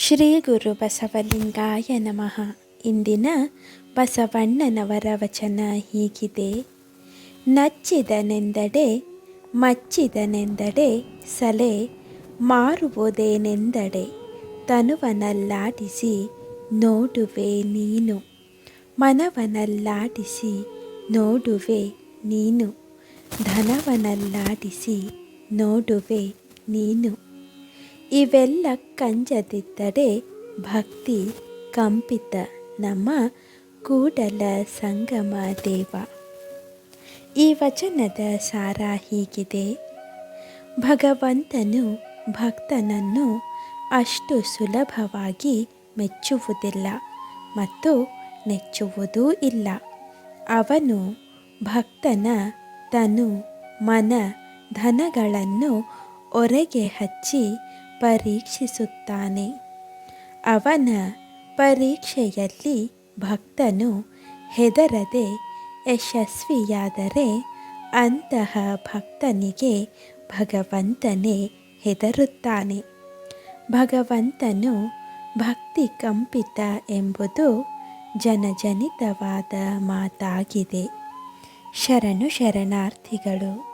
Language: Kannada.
ಶ್ರೀ ಗುರು ಬಸವಲಿಂಗಾಯ ನಮಃ. ಇಂದಿನ ಬಸವಣ್ಣನವರ ವಚನ ಹೀಗಿದೆ. ನಚ್ಚಿದನೆಂದಡೆ, ಮಚ್ಚಿದನೆಂದಡೆ ಸಲೆ, ಮಾರುವುದೇನೆಂದಡೆ ತನುವನಲ್ಲಾಡಿಸಿ ನೋಡುವೆ ನೀನು. ಮನವನಲ್ಲಾಡಿಸಿ ನೋಡುವೆ ನೀನು. ಧನವನಲ್ಲಾಡಿಸಿ ನೋಡುವೆ ನೀನು. ಇವೆಲ್ಲ ಕಂಜದಿದ್ದರೆ ಭಕ್ತಿ ಕಂಪಿತ. ನಮ್ಮ ಕೂಡಲ ಸಂಗಮ ದೇವ. ಈ ವಚನದ ಸಾರ ಹೀಗಿದೆ. ಭಗವಂತನು ಭಕ್ತನನ್ನು ಅಷ್ಟು ಸುಲಭವಾಗಿ ಮೆಚ್ಚುವುದಿಲ್ಲ ಮತ್ತು ನೆಚ್ಚುವುದೂ ಇಲ್ಲ. ಅವನು ಭಕ್ತನ ತನು ಮನ ಧನಗಳನ್ನು ಹೊರಗೆ ಹಚ್ಚಿ ಪರೀಕ್ಷಿಸುತ್ತಾನೆ. ಅವನ ಪರೀಕ್ಷೆಯಲ್ಲಿ ಭಕ್ತನು ಹೆದರದೆ ಯಶಸ್ವಿಯಾದರೆ ಅಂತಹ ಭಕ್ತನಿಗೆ ಭಗವಂತನೇ ಹೆದರುತ್ತಾನೆ. ಭಗವಂತನು ಭಕ್ತಿ ಕಂಪಿತ ಎಂಬುದು ಜನಜನಿತವಾದ ಮಾತಾಗಿದೆ. ಶರಣು ಶರಣಾರ್ಥಿಗಳು.